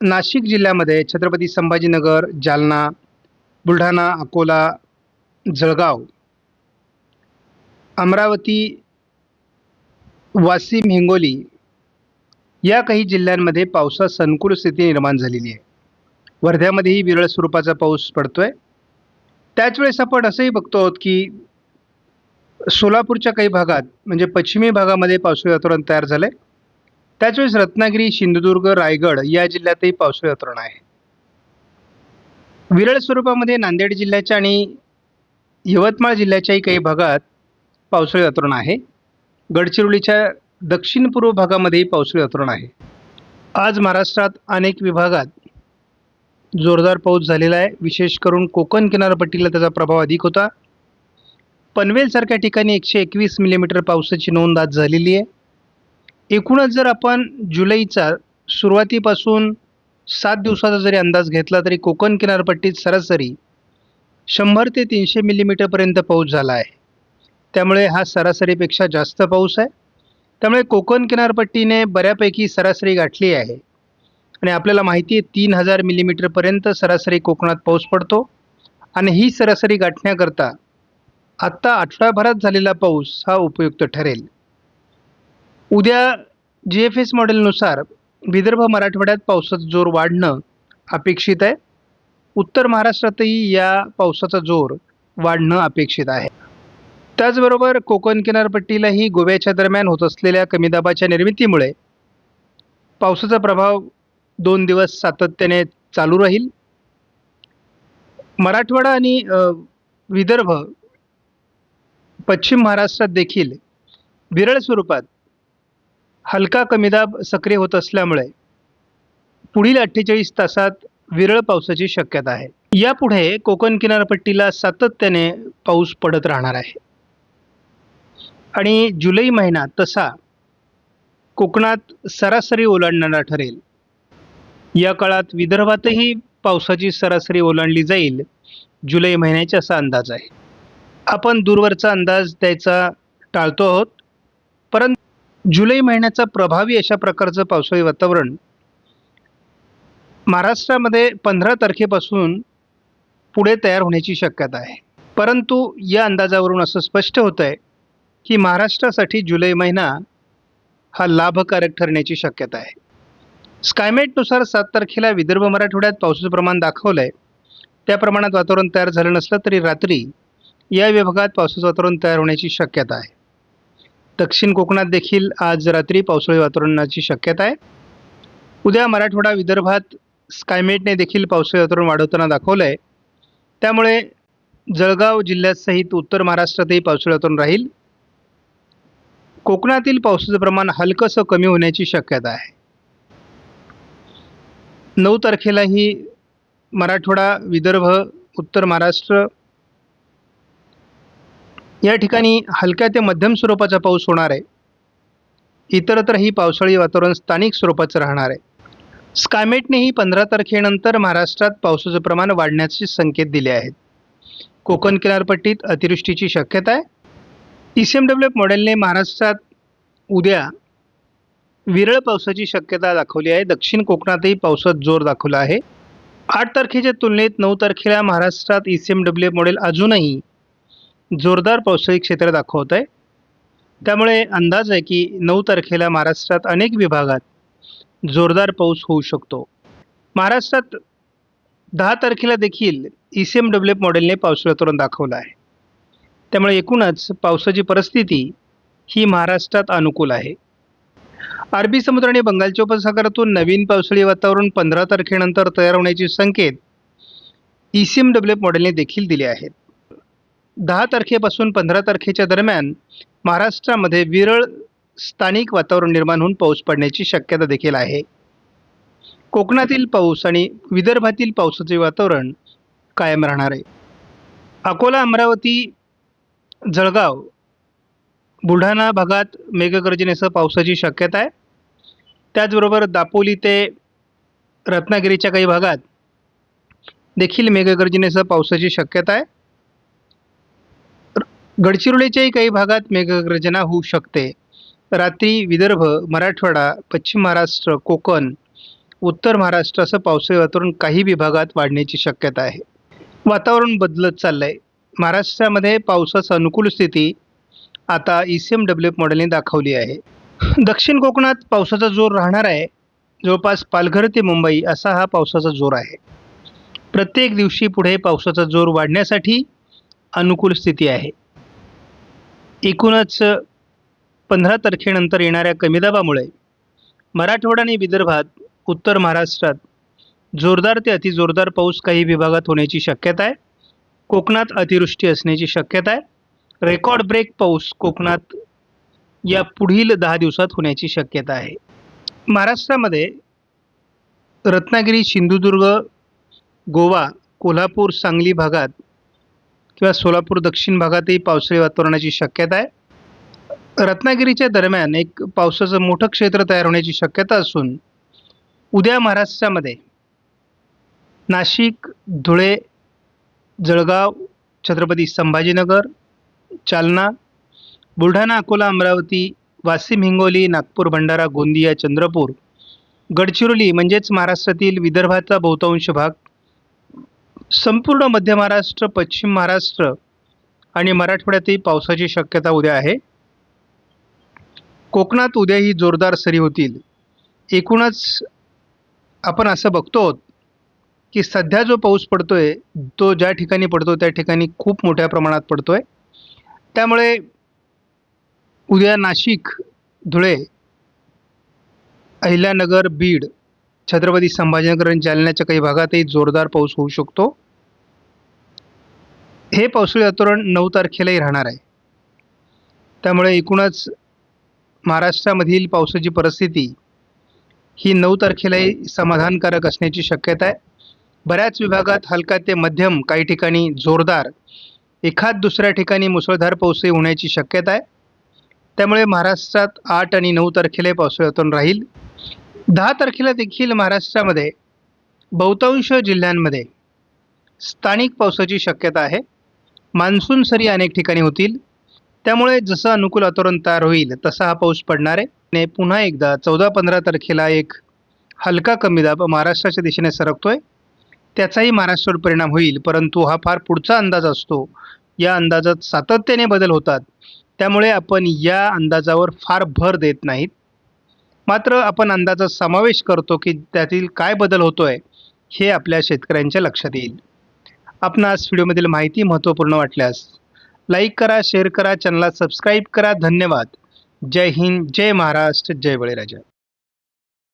नाशिक जिल्ह्यामध्ये छत्रपती संभाजीनगर जालना बुलढाणा अकोला जळगाव अमरावती वाशिम हिंगोली या काही जिल्ह्यांमध्ये पावसात संकुल स्थिती निर्माण झालेली आहे. वर्ध्यामध्येही विरळ स्वरूपाचा पाऊस पडतोय. आहे त्याचवेळेस आपण असंही बघतो आहोत की सोलापूरच्या काही भागात म्हणजे पश्चिमी भागामध्ये पावसाळी वातावरण तयार झालं आहे त्याच वेळेस रत्नागिरी सिंधुदुर्ग रायगड या जिल्ह्यातही पावसाळी वातावरण आहे. विरळ स्वरूपामध्ये नांदेड जिल्ह्याच्या आणि यवतमाळ जिल्ह्याच्याही काही भागात पावसाळी वातावरण आहे. गडचिरोलीच्या दक्षिण पूर्व भागामध्येही पावसाळी वातावरण आहे. आज महाराष्ट्रात अनेक विभागात जोरदार पाऊस झालेला आहे. विशेष करून कोकण किनारपट्टीला त्याचा प्रभाव अधिक होता. पनवेलसारख्या ठिकाणी एकशे एकवीस मिलीमीटर पावसाची नोंद आज झालेली आहे. एकूणच जर आपण जुलैचा सुरुवातीपासून सात दिवसाचा जरी अंदाज घेतला तरी कोकण किनारपट्टीत सरासरी शंभर ते तीनशे मिलीमीटरपर्यंत पाऊस झाला आहे. त्यामुळे हा सरासरीपेक्षा जास्त पाऊस आहे. त्यामुळे कोकण किनारपट्टीने बऱ्यापैकी सरासरी गाठली आहे. आणि आपल्याला माहिती आहे तीन हजार मिलीमीटरपर्यंत सरासरी कोकणात पाऊस पडतो. आणि ही सरासरी गाठण्याकरता आत्ता आठवडाभरात झालेला पाऊस हा उपयुक्त ठरेल. उद्या जी एफ एस मॉडेलनुसार विदर्भ मराठवाड्यात पावसाचा जोर वाढणं अपेक्षित आहे. उत्तर महाराष्ट्रातही या पावसाचा जोर वाढणं अपेक्षित आहे. त्याचबरोबर कोकण किनारपट्टीलाही गोव्याच्या दरम्यान होत असलेल्या कमी दाबाच्या निर्मितीमुळे पावसाचा प्रभाव दोन दिवस सातत्याने चालू राहील. मराठवाडा आणि विदर्भ पश्चिम महाराष्ट्रात देखील विरळ स्वरूपात हलका कमीदाब सक्रिय होत असल्यामुळे पुढील अठ्ठेचाळीस तासात विरळ पावसाची शक्यता आहे. यापुढे कोकण किनारपट्टीला सातत्याने पाऊस पडत राहणार आहे. आणि जुलै महिना तसा कोकणात सरासरी ओलांडणारा ठरेल. या काळात विदर्भातही पावसाची सरासरी ओलांडली जाईल. जुलै महिन्याचा असा अंदाज आहे. आपण दूरवरचा अंदाज द्यायचा टाळतो आहोत. परंतु जुलै महिन्याचा प्रभावी अशा प्रकारचं पावसाळी वातावरण महाराष्ट्रामध्ये पंधरा तारखेपासून पुढे तयार होण्याची शक्यता आहे. परंतु या अंदाजावरून असं स्पष्ट होतं आहे की महाराष्ट्रासाठी जुलै महिना हा लाभकारक ठरण्याची शक्यता आहे. स्कायमेटनुसार सात तारखेला विदर्भ मराठवाड्यात पावसाचं प्रमाण दाखवलं आहे त्या प्रमाणात वातावरण तयार झालं नसलं तरी रात्री या विभागात पावसाचं वातावरण तयार होण्याची शक्यता आहे. दक्षिण कोकणात देखील आज रात्री पावसाळी वातावरणाची शक्यता आहे. उद्या मराठवाडा विदर्भात स्कायमेटने देखील पावसाळी वातावरण वाढवताना दाखवलं आहे त्यामुळे जळगाव जिल्ह्यासहित उत्तर महाराष्ट्रातही पावसाळी वातावरण राहील. कोकणातील पावसाचं प्रमाण हलकंसं कमी होण्याची शक्यता आहे. नऊ तारखेलाही मराठवाडा विदर्भ उत्तर महाराष्ट्र या ठिकाणी हलक्या ते मध्यम स्वरूपाचा पाऊस होणार आहे. इतरत्रही पावसाळी वातावरण स्थानिक स्वरूपाचं राहणार आहे. स्कायमेटनेही पंधरा तारखेनंतर महाराष्ट्रात पावसाचं प्रमाण वाढण्याचे संकेत दिले आहेत. कोकण किनारपट्टीत अतिवृष्टीची शक्यता आहे. E C M W F मॉडेलने महाराष्ट्रात उद्या विरळ पावसाची शक्यता दाखवली आहे. दक्षिण कोकणातही पावसात जोर दाखवला आहे. आठ तारखेच्या तुलनेत नऊ तारखेला महाराष्ट्रात E C M W F model अजूनही जोरदार पावसाळी क्षेत्र दाखवत आहे त्यामुळे अंदाज आहे की नऊ तारखेला महाराष्ट्रात अनेक विभागात जोरदार पाऊस होऊ शकतो. महाराष्ट्रात दहा तारखेला देखील E C M W F मॉडेलने पावसाळा तोरण दाखवलं आहे. त्यामुळे एकूणच पावसाची परिस्थिती ही महाराष्ट्रात अनुकूल आहे. अरबी समुद्र आणि बंगालच्या उपसागरातून नवीन पावसाळी वातावरण पंधरा तारखेनंतर तयार होण्याचे संकेत E C M W F मॉडेलने देखील दिले आहेत. दहा तारखेपासून पंधरा तारखेच्या दरम्यान महाराष्ट्रामध्ये विरळ स्थानिक वातावरण निर्माण होऊन पाऊस पडण्याची शक्यता देखील आहे. कोकणातील पाऊस आणि विदर्भातील पावसाचे वातावरण कायम राहणार आहे. अकोला अमरावती जळगाव बुलढाणा भागात मेघगर्जनेसह पावसाची शक्यता आहे. त्याचबरोबर दापोली ते रत्नागिरीच्या काही भागात देखील मेघगर्जनेसह पावसाची शक्यता आहे. गडचिरोलीच्याही काही भागात मेघगर्जना होऊ शकते. रात्री विदर्भ मराठवाडा पश्चिम महाराष्ट्र कोकण उत्तर महाराष्ट्राचं पावसाळी वातावरण काही विभागात वाढण्याची शक्यता आहे. वातावरण बदलत चाललं आहे महाराष्ट्रामध्ये पावसाचं अनुकूल स्थिती आता E C M W F मॉडेलने दाखवली आहे. दक्षिण कोकणात पावसाचा जोर राहणार आहे. जवळपास पालघर ते मुंबई असा हा पावसाचा जोर आहे. प्रत्येक दिवशी पुढे पावसाचा जोर वाढण्यासाठी अनुकूल स्थिती आहे. एकूणच पंधरा तारखेनंतर येणाऱ्या कमी दाबामुळे मराठवाडा आणि विदर्भात उत्तर महाराष्ट्रात जोरदार ते अतिजोरदार पाऊस काही विभागात होण्याची शक्यता आहे. कोकणात अतिवृष्टी असण्याची शक्यता आहे. रेकॉर्ड ब्रेक पाऊस कोकणात या पुढील दहा दिवसात होण्याची शक्यता आहे. महाराष्ट्रामध्ये रत्नागिरी सिंधुदुर्ग गोवा कोल्हापूर सांगली भागात किंवा सोलापूर दक्षिण भागातही पावसाळी वातावरणाची शक्यता आहे. रत्नागिरीच्या दरम्यान एक पावसाचं मोठं क्षेत्र तयार होण्याची शक्यता असून उद्या महाराष्ट्रामध्ये नाशिक धुळे जळगाव छत्रपती संभाजीनगर जालना बुलढाणा अकोला अमरावती वाशिम हिंगोली नागपूर भंडारा गोंदिया चंद्रपूर गडचिरोली म्हणजेच महाराष्ट्रातील विदर्भाचा बहुतांश भाग संपूर्ण मध्य महाराष्ट्र पश्चिम महाराष्ट्र आणि मराठवाड्यातही पावसाची शक्यता उद्या आहे. कोकणात उद्याही जोरदार सरी होतील. एकूणच आपण असं बघतो की सध्या जो पाऊस पडतो आहे तो ज्या ठिकाणी पडतो त्या ठिकाणी खूप मोठ्या प्रमाणात पडतो आहे त्यामुळे उद्या नाशिक धुळे अहिल्यानगर बीड छत्रपती संभाजीनगर आणि जालन्याच्या काही भागातही जोरदार पाऊस होऊ शकतो. हे पावसाळी वातावरण नऊ तारखेलाही राहणार आहे. त्यामुळे एकूणच महाराष्ट्रामधील पावसाची परिस्थिती ही नऊ तारखेलाही समाधानकारक असण्याची शक्यता आहे. बऱ्याच विभागात हलका ते मध्यम काही ठिकाणी जोरदार एखाद दुसऱ्या ठिकाणी मुसळधार पाऊसही होण्याची शक्यता आहे. त्यामुळे महाराष्ट्रात आठ आणि नऊ तारखेला पावसाळी वातावरण राहील. दहा तारखेला देखील महाराष्ट्रामध्ये बहुतांश जिल्ह्यांमध्ये स्थानिक पावसाची शक्यता आहे. मान्सून सरी अनेक ठिकाणी होतील. त्यामुळे जसं अनुकूल वातावरण तयार होईल तसा हा पाऊस पडणार आहे. आणि पुन्हा एकदा चौदा पंधरा तारखेला एक हलका कमी दाब महाराष्ट्राच्या दिशेने सरकतोय. त्याचाही महाराष्ट्रावर परिणाम होईल परंतु हा फार पुढचा अंदाज असतो. या अंदाजात सातत्याने बदल होतात. त्यामुळे आपण या अंदाजावर फार भर देत नाहीत. मात्र आपण अंदाजात समावेश करतो की त्यातील काय बदल होतोय हे आपल्या शेतकऱ्यांच्या लक्षात येईल. आपणास व्हिडिओमधील माहिती महत्त्वपूर्ण वाटल्यास लाईक करा शेअर करा चॅनलला सबस्क्राईब करा. धन्यवाद. जय हिंद जय महाराष्ट्र जय बळीराजा.